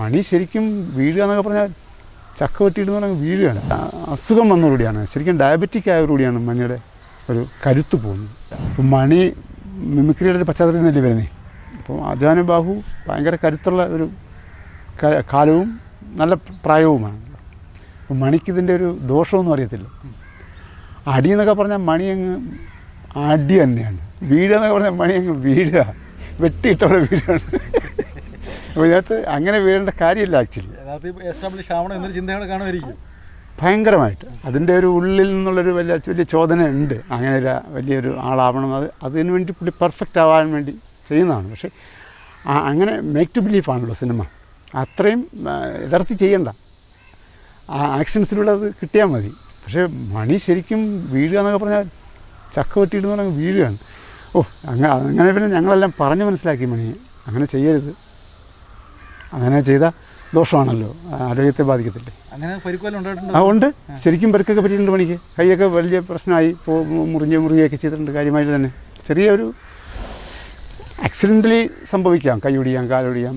മണി ശരിക്കും വീഴുക എന്നൊക്കെ പറഞ്ഞാൽ ചക്ക വെട്ടിയിട്ട് പറഞ്ഞാൽ വീഴുകയാണ്. അസുഖം വന്നതോടുകൂടിയാണ് ശരിക്കും ഡയബറ്റിക് ആയതോടുകൂടിയാണ് മണിയുടെ ഒരു കരുത്ത് പോകുന്നത്. മണി മിമിക്രിയുടെ ഒരു പശ്ചാത്തലത്തിൽ നിന്നല്ലേ വരുന്നേ? അപ്പോൾ അജാനു ബാഹു ഭയങ്കര കരുത്തുള്ള ഒരു കാലവും നല്ല പ്രായവുമാണ്. അപ്പം മണിക്കിതിന്റെ ഒരു ദോഷമൊന്നും അറിയത്തില്ല. അടി എന്നൊക്കെ പറഞ്ഞാൽ മണി അങ്ങ് അടി തന്നെയാണ്. വീഴുക എന്നൊക്കെ പറഞ്ഞാൽ മണി അങ്ങ് വീഴുക. വെട്ടിയിട്ടവിടെ വീഴുകയാണ്. അപ്പോൾ ഇതിനകത്ത് അങ്ങനെ വീഴേണ്ട കാര്യമില്ല ആക്ച്വലി എസ്റ്റാബ്ലിഷ് ആവണം എന്നൊരു കാണുമായിരിക്കും. ഭയങ്കരമായിട്ട്. അതിന്റെ ഒരു ഉള്ളിൽ നിന്നുള്ളൊരു വലിയ വലിയ ചോദന ഉണ്ട് അങ്ങനെ ഒരു വലിയൊരു ആളാവണം. അത് അതിന് വേണ്ടി പുള്ളി പെർഫെക്റ്റ് ആവാൻ വേണ്ടി ചെയ്യുന്നതാണ്. പക്ഷേ അങ്ങനെ മേക്ക് ടു ബിലീഫ് ആണല്ലോ സിനിമ. അത്രയും യഥാർത്ഥി യഥാർത്ഥത്തിൽ ചെയ്യണ്ട. ആ ആക്ഷൻസിലൂടെ അത് കിട്ടിയാൽ മതി. പക്ഷേ മണി ശരിക്കും വീഴുക എന്നൊക്കെ പറഞ്ഞാൽ ചക്ക വെട്ടിയിടുന്ന പറഞ്ഞാൽ വീഴുകയാണ്. ഓ അങ്ങനെ അങ്ങനെ പിന്നെ ഞങ്ങളെല്ലാം പറഞ്ഞു മനസ്സിലാക്കി മണി. അങ്ങനെ ചെയ്യരുത്. അങ്ങനെ ചെയ്ത ദോഷമാണല്ലോ. ആരോഗ്യത്തെ ബാധിക്കത്തില്ലേ? അങ്ങനെ ആ ഉണ്ട്. ശരിക്കും പരിക്കൊക്കെ പറ്റിയിട്ടുണ്ട് പണിക്ക്. കൈയൊക്കെ വലിയ പ്രശ്നമായി മുറിഞ്ഞ് മുറിയൊക്കെ ചെയ്തിട്ടുണ്ട് കാര്യമായിട്ട് തന്നെ. ചെറിയൊരു ആക്സിഡന്റലി സംഭവിക്കാം. കൈ ഒടിയാം കാലൊടിയാം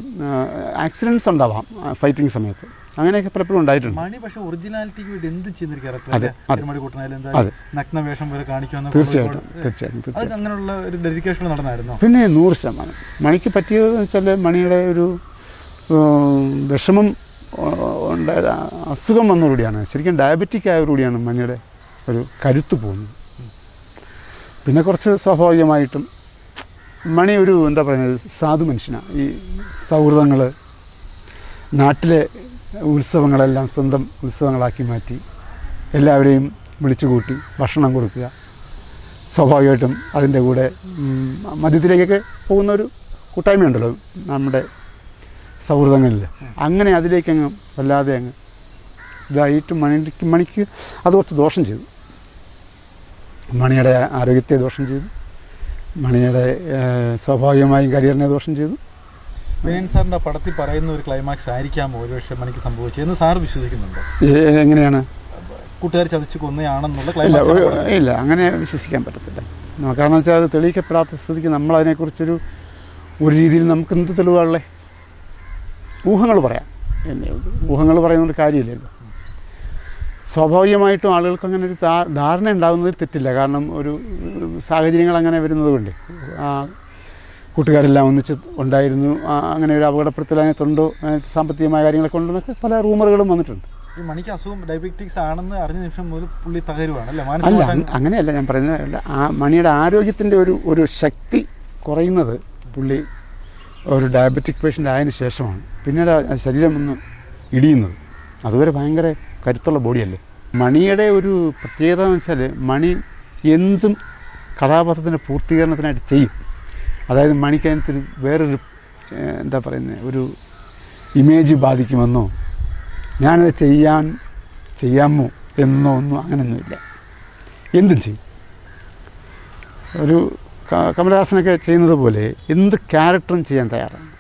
ആക്സിഡൻസ് ഉണ്ടാവാം ഫൈറ്റിംഗ് സമയത്ത്. അങ്ങനെയൊക്കെ പലപ്പോഴും ഉണ്ടായിട്ടുണ്ട്. മണി പക്ഷേ ഒറിജിനാലിറ്റിക്ക് വേണ്ടി എന്ത് ചെയ്തിരിക്കാറുണ്ട് തീർച്ചയായിട്ടും തീർച്ചയായിട്ടും അങ്ങനെയുള്ള ഒരു ഡെഡിക്കേഷൻ നടന്നായിരുന്നോ? പിന്നെ നൂറ് ശതമാനം. മണിക്ക് പറ്റിയതെന്ന് വെച്ചാൽ മണിയുടെ ഒരു വിഷമം ഉണ്ടായ അസുഖം വന്നതോടുകൂടിയാണ് ശരിക്കും ഡയബറ്റിക് ആയതോടുകൂടിയാണ് മഞ്ഞയുടെ ഒരു കരുത്ത് പോകുന്നത്. പിന്നെ കുറച്ച് സ്വാഭാവികമായിട്ടും മണി ഒരു എന്താ പറയുന്നത്? സാധു മനുഷ്യനാണ്. ഈ സൗഹൃദങ്ങൾ നാട്ടിലെ ഉത്സവങ്ങളെല്ലാം സ്വന്തം ഉത്സവങ്ങളാക്കി മാറ്റി എല്ലാവരെയും വിളിച്ചു കൂട്ടി ഭക്ഷണം കൊടുക്കുക. സ്വാഭാവികമായിട്ടും അതിന്റെ കൂടെ മദ്യത്തിലേക്കൊക്കെ പോകുന്ന ഒരു കൂട്ടായ്മയുണ്ടല്ലോ. നമ്മുടെ സൗഹൃദങ്ങളിൽ അങ്ങനെ അതിലേക്ക് അങ്ങ് വല്ലാതെ അങ്ങ് ഇതായിട്ട് മണിക്ക് മണിക്ക് അത് കുറച്ച് ദോഷം ചെയ്തു. മണിയുടെ ആരോഗ്യത്തെ ദോഷം ചെയ്തു. മണിയുടെ സ്വാഭാവികമായും കരിയറിനെ ദോഷം ചെയ്തു. വിനയൻ സാറിന്റെ പടത്തിൽ പറയുന്ന ഒരു ക്ലൈമാക്സ് ആയിരിക്കാമോ? ഒരുപക്ഷെ മണിക്ക് സംഭവിച്ചത് എന്ന് സാർ വിശ്വസിക്കുന്നുണ്ടോ? എങ്ങനെയാണ്? കൂട്ടുകാർ ചതിച്ചു കൊന്നയാണെന്നുള്ള ഇല്ല ക്ലൈമാക്സ് ഇല്ല അങ്ങനെ വിശ്വസിക്കാൻ പറ്റത്തില്ല. കാരണം വെച്ചാൽ അത് തെളിയിക്കപ്പെടാത്ത സ്ഥിതിക്ക് നമ്മൾ അതിനെക്കുറിച്ചൊരു ഒരു രീതിയിൽ നമുക്ക് എന്ത് തെളിവുകളെ ഊഹങ്ങൾ പറയാം. എന്നേ ഉള്ളൂ. ഊഹങ്ങൾ പറയുന്നൊരു കാര്യമില്ലല്ലോ. സ്വാഭാവികമായിട്ടും ആളുകൾക്ക് അങ്ങനെ ഒരു ധാരണ ഉണ്ടാകുന്നതിൽ തെറ്റില്ല. കാരണം ഒരു സാഹചര്യങ്ങൾ അങ്ങനെ വരുന്നത് കൊണ്ട്. ആ കൂട്ടുകാരെല്ലാം ഒന്നിച്ച് ഉണ്ടായിരുന്നു. അങ്ങനെ ഒരു അപകടപ്പെടുത്തൽ അതിനകത്തുണ്ടോ അതിനകത്ത് സാമ്പത്തികമായ കാര്യങ്ങളൊക്കെ ഉണ്ടെന്നൊക്കെ പല റൂമറുകളും വന്നിട്ടുണ്ട്. ഈ മണിക്ക് അസുഖം ഡയബറ്റിക്സ് ആണെന്ന് അറിഞ്ഞ നിമിഷം മുതൽ പുള്ളി തകരുവാണ് അല്ല? അങ്ങനെയല്ല ഞാൻ പറയുന്നത്. ആ മണിയുടെ ആരോഗ്യത്തിന്റെ ഒരു ഒരു ശക്തി കുറയുന്നത് പുള്ളി ഒരു ഡയബറ്റിക് പേഷ്യന്റ് ആയതിനു ശേഷമാണ്. പിന്നീട് ശരീരം ഒന്ന് ഇടിയുന്നത്. അതുവരെ ഭയങ്കര കരുത്തുള്ള ബോഡിയല്ലേ? മണിയുടെ ഒരു പ്രത്യേകത എന്ന് വെച്ചാൽ മണി എന്തും കഥാപാത്രത്തിന്റെ പൂർത്തീകരണത്തിനായിട്ട് ചെയ്യും. അതായത് മണിക്ക് അതിനകത്തൊരു വേറൊരു എന്താ പറയുന്നത് ഒരു ഇമേജ് ബാധിക്കുമെന്നോ ഞാനത് ചെയ്യാൻ ചെയ്യാമോ എന്നോ ഒന്നും അങ്ങനെയൊന്നുമില്ല. എന്തും ചെയ്യും. ഒരു കമലഹാസനൊക്കെ ചെയ്യുന്നത് പോലെ എന്ത് ക്യാരക്ടറും ചെയ്യാൻ തയ്യാറാണ്.